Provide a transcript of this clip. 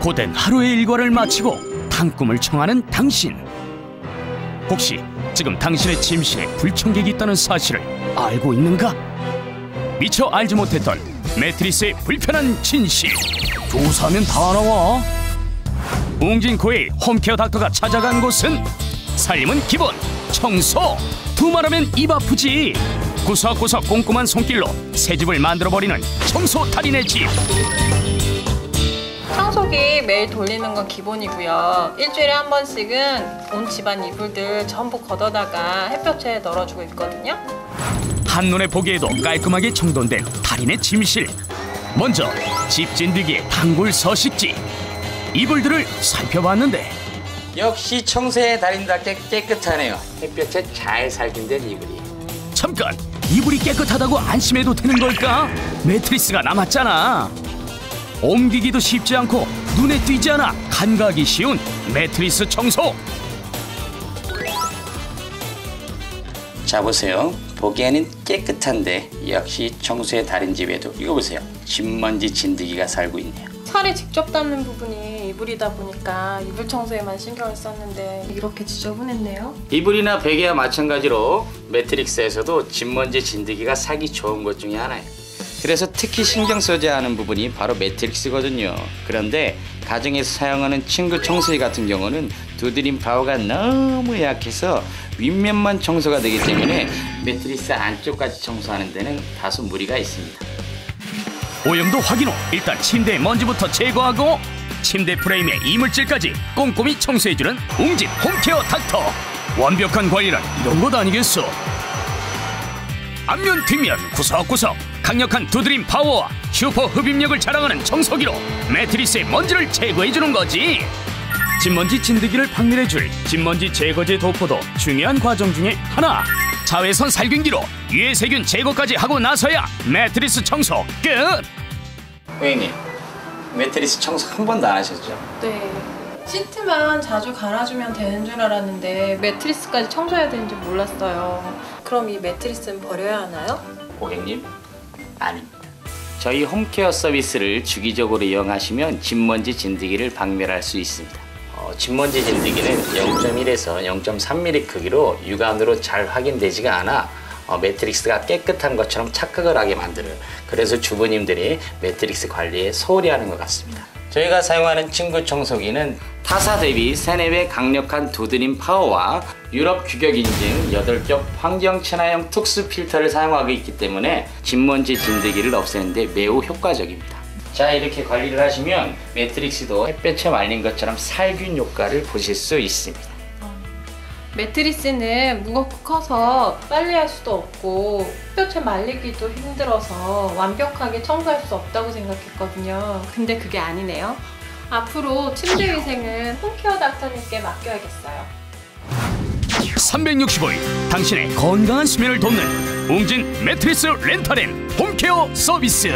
고된 하루의 일과를 마치고 단꿈을 청하는 당신. 혹시 지금 당신의 침실에 불청객이 있다는 사실을 알고 있는가? 미처 알지 못했던 매트리스의 불편한 진실. 조사하면 다 나와. 웅진코의 홈케어 닥터가 찾아간 곳은 살림은 기본, 청소. 두말하면 입 아프지. 구석구석 꼼꼼한 손길로 새 집을 만들어버리는 청소 달인의 집. 청소기 매일 돌리는 건 기본이고요. 일주일에 한 번씩은 온 집안 이불들 전부 걷어다가 햇볕에 널어주고 있거든요. 한눈에 보기에도 깔끔하게 정돈된 달인의 침실. 먼저 집 진드기의 단골 서식지. 이불들을 살펴봤는데 역시 청소의 달인답게 깨끗하네요. 햇볕에 잘 살균된 이불이. 잠깐 이불이 깨끗하다고 안심해도 되는 걸까? 매트리스가 남았잖아. 옮기기도 쉽지 않고 눈에 띄지 않아 간과하기 쉬운 매트리스 청소. 자 보세요. 보기에는 깨끗한데 역시 청소의 달인 집에도 이거 보세요. 집먼지 진드기가 살고 있네요. 살이 직접 닿는 부분이 이불이다 보니까 이불 청소에만 신경을 썼는데 이렇게 지저분했네요. 이불이나 베개와 마찬가지로 매트릭스에서도 집먼지 진드기가 살기 좋은 것 중에 하나예요. 그래서 특히 신경 써야 하는 부분이 바로 매트릭스거든요. 그런데 가정에서 사용하는 친구 청소기 같은 경우는 두드림 파워가 너무 약해서 윗면만 청소가 되기 때문에 매트리스 안쪽까지 청소하는 데는 다소 무리가 있습니다. 오염도 확인 후 일단 침대의 먼지부터 제거하고 침대 프레임의 이물질까지 꼼꼼히 청소해주는 웅진 홈케어 닥터 완벽한 관리는 이런 것 아니겠어 앞면 뒷면 구석구석 강력한 두드림 파워와 슈퍼 흡입력을 자랑하는 청소기로 매트리스의 먼지를 제거해주는 거지 집먼지 진드기를 박멸해줄 집먼지 제거제 도포도 중요한 과정 중에 하나 자외선 살균기로 유해 세균 제거까지 하고 나서야 매트리스 청소 끝 고객님, 매트리스 청소 한 번도 안 하셨죠? 네. 시트만 자주 갈아주면 되는 줄 알았는데 매트리스까지 청소해야 되는 줄 몰랐어요. 그럼 이 매트리스는 버려야 하나요? 고객님, 아닙니다. 저희 홈케어 서비스를 주기적으로 이용하시면 집먼지 진드기를 박멸할 수 있습니다. 어, 집먼지 진드기는 0.1에서 0.3mm 크기로 육안으로 잘 확인되지가 않아 어, 매트릭스가 깨끗한 것처럼 착각을 하게 만들어요. 그래서 주부님들이 매트릭스 관리에 소홀히 하는 것 같습니다. 저희가 사용하는 친구 청소기는 타사 대비 3, 4배 강력한 두드림 파워와 유럽 규격 인증 8겹 환경 친화형 특수 필터를 사용하고 있기 때문에 집먼지 진드기를 없애는데 매우 효과적입니다. 자 이렇게 관리를 하시면 매트릭스도 햇볕에 말린 것처럼 살균 효과를 보실 수 있습니다. 매트리스는 무겁고 커서 빨리 할 수도 없고 햇볕에 말리기도 힘들어서 완벽하게 청소할 수 없다고 생각했거든요. 근데 그게 아니네요. 앞으로 침대 위생은 홈케어 닥터님께 맡겨야겠어요. 365일 당신의 건강한 수면을 돕는 웅진 매트리스 렌탈앤 홈케어 서비스